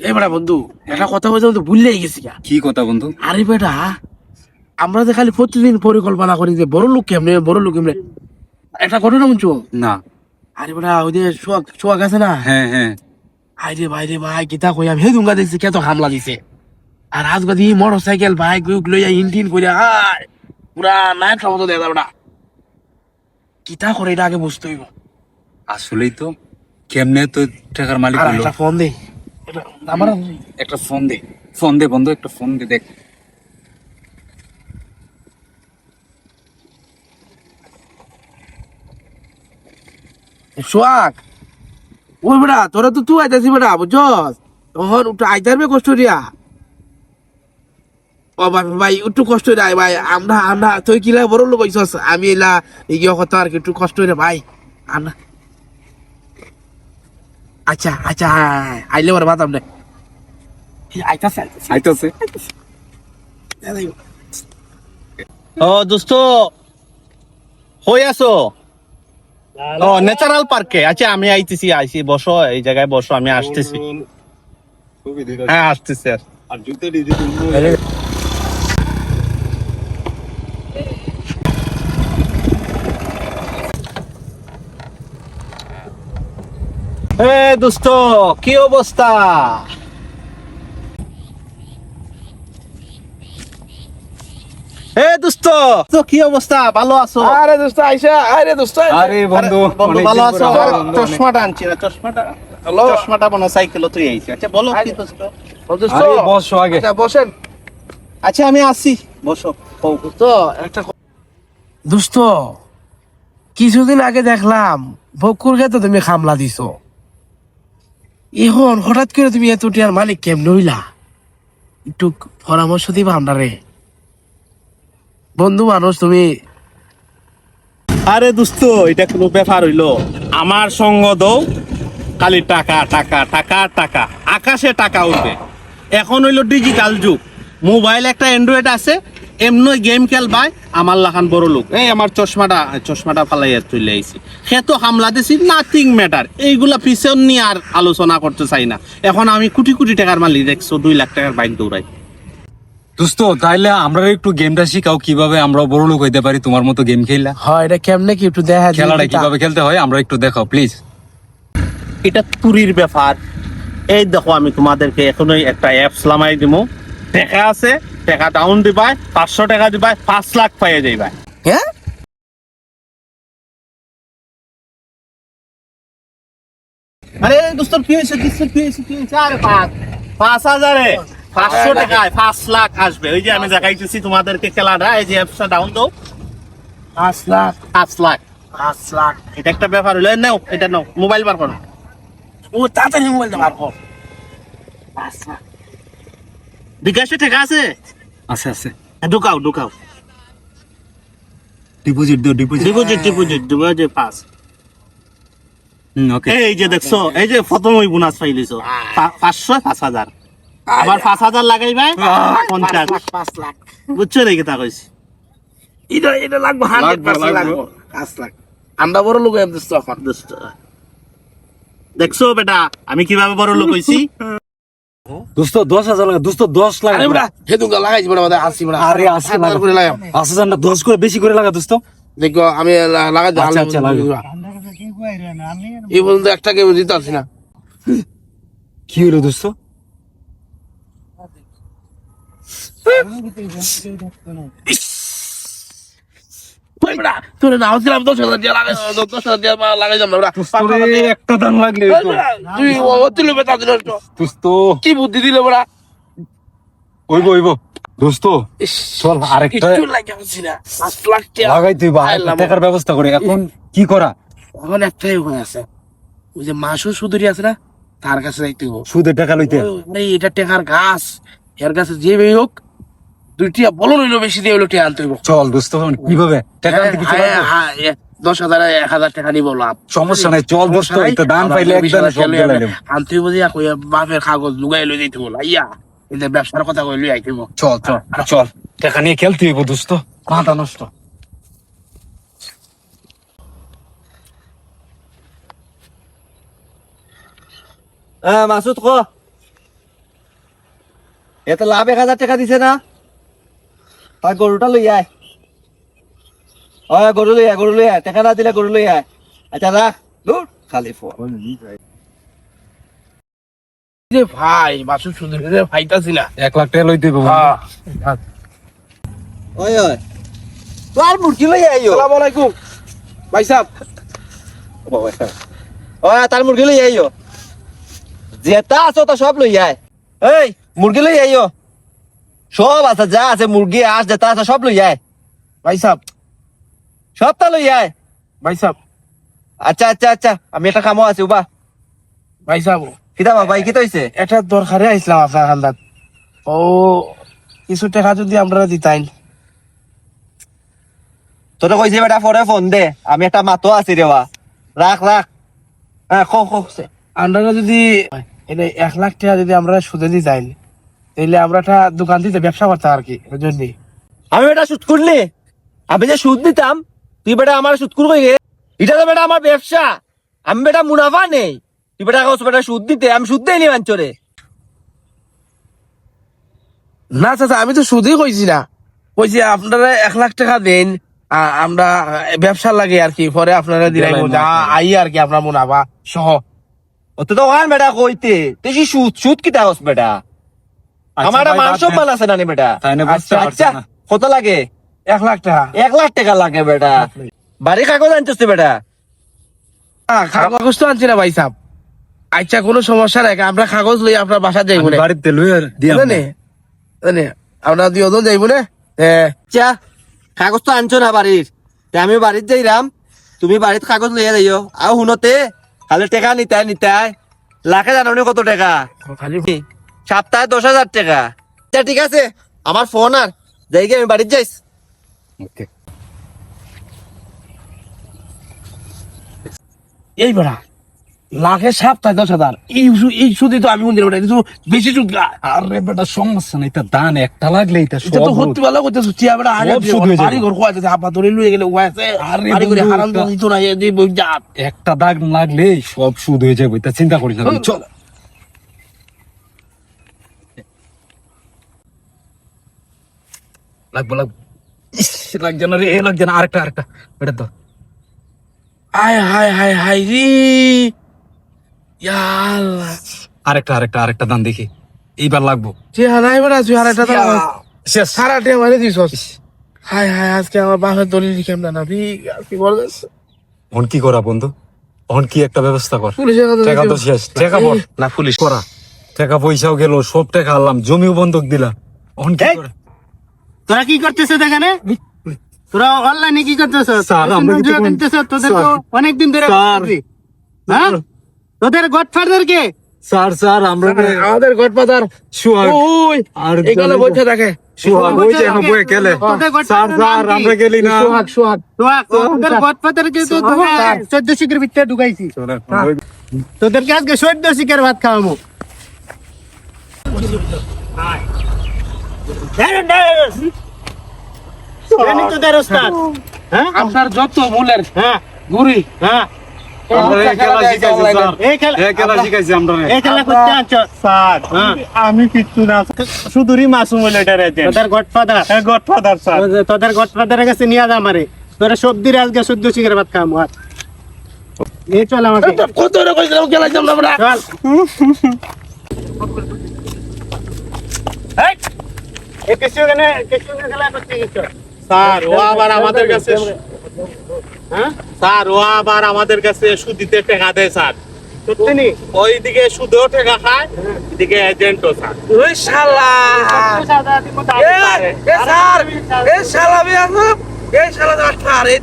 এ বেটা বন্ধু একটা কথা বলতে বলতে ভুললেই গেছি কি কথা বন্ধু? আরে বেটা আমরা যে খালি প্রতিদিন পরিকল্পনা করি যে বড় লোক কেমনে বড় লোক কেমনে। একটা ঘটনা শুনছো? না। আরে বেটা ওই যে আছে না? হ্যাঁ হ্যাঁ। আরে ভাই রে ভাই কই আমি? দেখছি কত হামলা দিছে আর আজ গদি মোটর সাইকেল বাইক উইক লইয়া ইনটিন কইরা হাই পুরা নায়ক মতো দেখা বেটা। কিতা করে এটা আগে বুঝতে হইব আসলেই তো কেমনে তো টাকার মালিক ফোন দে। এটা আমার একটা ফোন দে ফোন দে বন্ধু একটা ফোন দে দেখ। ওই বেটা তোরা তো তুই আইতাছি বেটা বুঝছস? তখন একটু আইতারবে কষ্ট দিয়া ও ভাই ভাই একটু কষ্ট রে ভাই আমরা আমরা তুই কিলা বড় লোক আমি এলা ইয়ে কথা আর কি একটু কষ্ট রে ভাই। আমরা আচ্ছা আচ্ছা আইলে ওর বাতাম রে আইতাছে আইতাছে। ও দোস্ত হই আছো। ও ন্যাচারাল পার্কে আচ্ছা আমি আইতেছি আইছি বসো এই জায়গায় বসো আমি আসতেছি। হ্যাঁ আসতেছি আর এ দোস্ত কি অবস্থা? এ দোস্ত তো কি অবস্থা? ভালো আছো? আরে দোস্ত আইসা আরে দোস্ত আরে বন্ধু ভালো আছো? চশমাটা আনছি না চশমাটা। চশমাটা মনে সাইকেল তুই আইছি আচ্ছা বলো কি দোস্ত দোস্ত আরে বসো আগে। আচ্ছা বসেন। আচ্ছা আমি আসি। বসো। তো একটা দোস্ত কিছুদিন আগে দেখলাম বকুর তো তুমি খামলা দিছো। এখন হঠাৎ করে তুমি এত টিয়ার মালিক কেমন হইলা? একটু পরামর্শ দিবা আমরা। রে বন্ধু মানুষ, তুমি আরে দোস্ত, এটা কোনো ব্যাপার হইল। আমার সঙ্গ দৌ খালি টাকা টাকা টাকা টাকা। আকাশে টাকা উঠবে। এখন হইল ডিজিটাল যুগ। মোবাইল একটা অ্যান্ড্রয়েড আছে এমনি গেম খেলবাই আমার লাখান বড় লোক। এই আমার চশমাটা চশমাটা ফালাইয়া চলে আইছি। সে তো হামলা দিছি নাথিং ম্যাটার এইগুলা পিছন নিয়ে আর আলোচনা করতে চাই না। এখন আমি কোটি কোটি টাকার মালিক দেখছ দুই লাখ টাকার বাইক দৌড়াই। দোস্ত তাইলে আমরা একটু গেমটা শিখাও কীভাবে আমরা বড় লোক হইতে পারি তোমার মতো গেম খেললা। হয় এটা কেমনে কি একটু দেখা খেলাটা কীভাবে খেলতে হয় আমরা একটু দেখাও প্লিজ এটা তুরির ব্যাপার। এই দেখো আমি তোমাদেরকে এখনই একটা অ্যাপস লামাই দিব টাকা আছে। টাকা ডাউন দিবাই পাঁচশো টাকা দিবাই পাঁচ লাখ পাইয়ে যাইবাই। হ্যাঁ? আরে দোস্তর কি হয়েছে কি হয়েছে কি হয়েছে আরে পাঁচ। পাঁচ হাজারে। পাঁচশো টাকায় পাঁচ লাখ আসবে। ওই যে আমি দেখাইতেছি তোমাদেরকে খেলাটা এই যে অ্যাপসটা ডাউন দাও। পাঁচ লাখ। পাঁচ লাখ। পাঁচ লাখ। এটা একটা ব্যাপার হলো নাও এটা নাও মোবাইল বার করো। ও তাড়াতাড়ি মোবাইলটা বার কর। পাঁচ লাখ। বিকাশে টাকা আছে? আছে আছে। ঢুকাও ঢুকাও। ডিপোজিট দিও deposit deposit deposit deposit okay এই যে দেখছ এই যে প্রথম ওই বোনাস পাইলিছো পা- পাঁচশো পাঁচ হাজার। আবার পাঁচ হাজার পঞ্চাশ। পাঁচ লাখ বুঝছ রে কথা কইছি? এটা এটা লাগবে হান্ড্রেড পার্সেন্ট লাগবে। পাঁচ লাখ। আমরা বড় লোক এখন দেখছ বেটা আমি কীভাবে বড় লোক হইছি? দোস্ত দশ হাজার লাগা দোস্ত দশ লাখ আরে বড়া হেতুকা লাগাইছি বড়া আমাদের আসি বড়া। আরে আসি হাজার লাগা। করে লাগাম। পাঁচ হাজার না দশ করে বেশি করে লাগা দোস্ত। দেখো আমি লাগাই দিই, আচ্ছা, আচ্ছা, বন্ধু এই পর্যন্ত একটা কেউ দিতে পারছি না। কি হলো দোস্ত? ওই বড়া তোর নাও ছিলাম দশ হাজার দিয়ে লাগাই দশ হাজার দিয়ে মা না একটা দাম লাগলে তুই অতিল বেতা দিল দোস্ত কি বুদ্ধি দিলে বড়া ওইব ওইব। দোস্ত চল আরেকটা একটু লাগে পাচ্ছি না পাঁচ লাখ টাকা লাগাই তুই টাকার ব্যবস্থা করে। এখন কি করা? এখন একটাই উপায় আছে। ওই যে মাসও সুদুরি আছে না তার কাছে যাইতে সুদের টাকা লইতে। এটা টেকার গাছ। এর কাছে যে হোক দুইটিয়া বলো নইলো বেশি দিয়ে হইল টিয়া আনতে হইব। চল দোস্ত কীভাবে? টাকা আনতে কিছু হ্যাঁ, লাগবে? হ্যাঁ, হ্যাঁ, দশ হাজার এক হাজার টাকা নিবো লাভ। সমস্যা নাই চল দোস্ত এটা দান পাইলে একদম সব আনতে হইব দিয়া কইয়া বাপের কাগজ লুগাই লই দিতে বল। আইয়া এদের ব্যবসার কথা কই লই আইতে চল চল চল। টাকা নিয়ে খেলতে হইব দোস্ত। মাথা নষ্ট। মাসুদ ক। এত লাভ এক হাজার টাকা দিছে না? হয় গরুটা লই আয় গরু লই আয় গরু লই আয় টাকা না দিলে গরু লই আয় আচ্ছা রাখ দূর খালি যে ভাই বাসু সুদের ভাইতাছি না এক লাখ টাকা লইতে হ্যাঁ ওই ওই তো মুরগি লই আইও আসসালামু আলাইকুম। ভাই সাহেব ওই তার মুরগি লই আইও যেটা আছো তা সব লই আয় এই মুরগি লই আইও সব আছে যা আছে মুরগি আস যেটা আছে সব লই আয়। ভাই সাহেব সবটা লই আয়। ভাই সাহেব আচ্ছা আচ্ছা আচ্ছা আমি একটা কামও আছে উবা। ভাই সাহেব কিতা বাবা কি হইছে? এটা দরকারে আইছিলাম আপনার হান্দাত ও কিছু টাকা যদি আপনারা দিতাইন। তোরা কইছে বেটা পরে ফোন দে। আমি একটা মাতো আছি রে বা রাখ রাখ। হ্যাঁ খো খো আপনারা যদি এনে এক লাখ টাকা যদি আমরা সুদে দিতাইন। তাহলে আমরা একটা দোকান দিতে ব্যবসা করতাম আর কি ওই জন্যই। আমি বেটা সুদ করলি আমি যে সুদ দিতাম তুই বেটা আমার সুদ করবি রে এটা তো বেটা আমার ব্যবসা। আমি বেটা মুনাফা নেই। তুই বেটা কাগজ বেটা সুদ দিতে আমি সুদ দেয়নি মাঞ্চরে না চাচা আমি তো সুদই কইছি না। কইছি আপনারা এক লাখ টাকা দেন আ- আমরা ব্যবসা লাগে আর কি পরে আপনারা দিলাই আই আর কি আপনার মুনাফা সহ। অত তো ওখান বেটা কইতে। তুই সুদ সুদ কি তাহস বেটা? আমার মান সম্মান আছে না নি বেটা পারছি আচ্ছা কত লাগে? এক লাখ টাকা। এক লাখ টাকা লাগে বেটা। বাড়ি কাগজ আনছিস বেটা। কাগজ তো আনছি না ভাই সাহেব আচ্ছা কোনো সমস্যা নাই আমরা কাগজ লই আপনার বাসা যাইব আমি না। বাড়িতে লই আর দিয়া আমরা দুই ওজন যাইব না? আচ্ছা কাগজ তো আনছো না বাড়ির। আমি বাড়িতে যাইরাম। তুমি বাড়িতে কাগজ লইয়া যাইও। আর শুনতে খালি টাকা নিতাই নিতাই। লাখে জানো কত টাকা? খালি সপ্তাহে দশ হাজার টাকা। আচ্ছা ঠিক আছে। আমার ফোন আর। যাই আমি বাড়িতে যাইস। ওকে। এই বেড়া লাখে সপ্তাহে দশ হাজার। এই এই সুদে তো আমি মন্দির কিছু বেশি সুদ। আরে বেটা সমস্যা নাই তা দান একটা লাগলে এটা এটা তো সত্যি ভালো টিয়া বেটা আগে সুদ। বাড়ি ঘর খোয়াতে হাপা ধরে লুয়ে গেলে ওয়া আছে আরে বাড়ি করে হারাম একটা- দিত না এই একটা দাগ লাগলে সব সুদ হয়ে যাবে তা চিন্তা করিস না চল। লাগবো লাগবো। ইস, লাগছে না রে এ লাগছে না আরেকটা আরেকটা। তো হায় হায় হায় হায় রে। আরেকটা আরেকটা আরেকটা দান দেখি। এইবার লাগবো। তুই হারাই তুই হারাইটা তো শেষ। সারা মারে দিছস হায় হায় আজকে আমার বাপের দলিল লিখাম না না কি বল অন কি করা বন্ধু? অন কি একটা ব্যবস্থা কর। টাকা তো শেষ। টাকা বল না পুলিশ। করা। টাকা পয়সাও গেল সব টাকা আনলাম। জমিও বন্ধক দিলা। অন কি এই! করে? তোরা কি করতেছ এখানে তোরা অনলাইনে কি করতেছ স্যার, আমরা কিছু কোন- তোদের তো অনেকদিন ধরে স্যার। করতেছি। হ্যাঁ তোদের গডফাদার কে স্যার স্যার আমরা আমাদের গডফাদার সুহাগ ওই আর এখানে বসে থাকে সুহাগ ওই যে এখন বয়ে গেলে তোদের স্যার godfather স্যার নাম কি? আমরা গেলি না সোহাগ সোহাগ তোদের গডফাদার কে তো চোদ্দ শিখের ভিতরে ঢুকাইছি তোদেরকে আজকে চোদ্দ শিখের ভাত খাওয়াবো জানি তোদের ওস্তাদ হ্যাঁ আপনার যত মূলের হ্যাঁ। গুড়ি হ্যাঁ। আমরা এই খেলা শিখাইছি স্যার। এই খেলা এই খেলা শিখাইছি আমরা। এই খেলা করতে আনছো? স্যার আমি কিচ্ছু না শুধুই মাসুম হইল এটা রে তোদের গডফাদার। গডফাদার তোদের গডফাদারের কাছে নিয়ে যা আমারে। তোরা সবজি আজকে শুদ্ধ শিখের ভাত খাওয়াবো আর। এই চল আমাকে। কত রে কইছিলাম খেলাইছিলাম না আমরা। চল। স্যার ও আবার আমাদের কাছে হ্যাঁ? স্যার ও আবার আমাদের কাছে সুদিতে টাকা দেয় স্যার। ওইদিকে সুদেও টাকা খায় এদিকে এজেন্টও স্যার। ওই শালা! এ স্যার! এ শালা বে আসব শালা আঠার এই